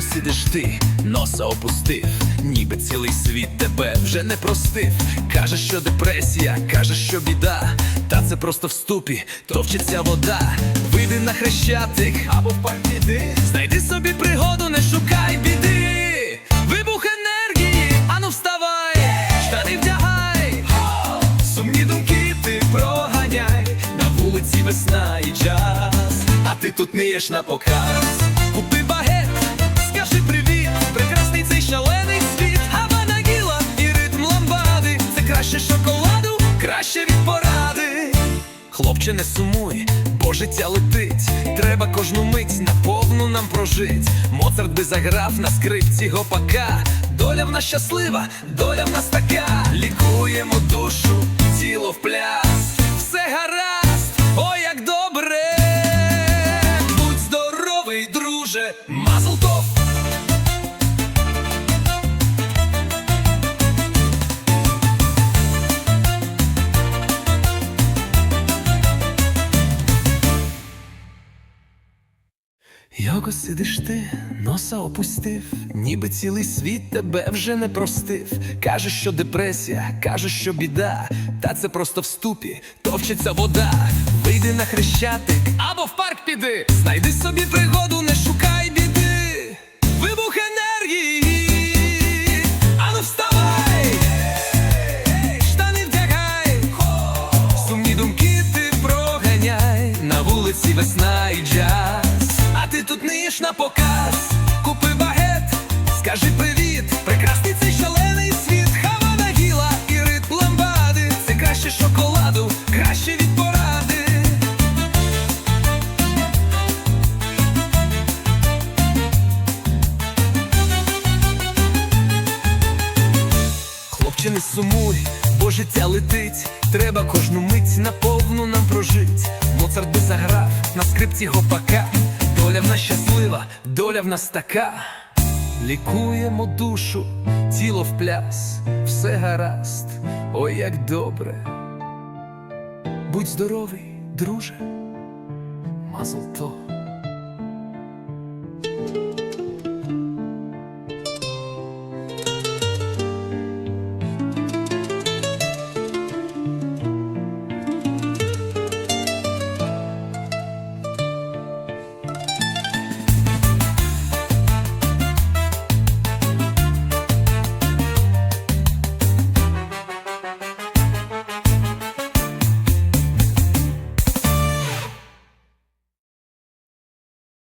сидиш ти, носа опустив, ніби цілий світ тебе вже не простив. Каже, що депресія, каже, що біда, та це просто в ступі, товчеться вода. Вийди на хрещатик або в парк. Знайди собі пригоду, не шукай біди. Вибух енергії, ану вставай, штани вдягай, сумні думки ти проганяй, на вулиці весна і час, а ти тут ниєш на показ. Це шоколаду, краще від поради. Хлопче, не сумуй, бо життя летить. Треба кожну мить наповну нам прожить. Моцарт би заграв на скрипці гопака. Доля в нас щаслива, доля в нас така. Лікуємо душу, тіло в пляс. Все гаразд, ой, як добре. Будь здоровий, друже, Мазлтов. Його сидиш ти, носа опустив, ніби цілий світ тебе вже не простив. Каже, що депресія, каже, що біда, та це просто в ступі, товчеться вода. Вийди на хрещатик або в парк піди. Знайди собі пригоду, не шукай біди. Вибух енергії, ану вставай, штани вдягай, сумні думки ти проганяй. На вулиці весна і джаз, ти тут ниєш на показ. Купи багет, скажи привіт, прекрасний цей шалений світ. Хавана гіла і ритм ламбади. Це краще шоколаду, краще від поради. Хлопче, не сумуй, бо життя летить. Треба кожну мить наповну нам прожить. Моцарт би заграв на скрипці гопака. Доля в нас щаслива, доля в нас така, лікуємо душу, тіло в пляс, все гаразд, ой, як добре. Будь здоровий, друже, мазл то.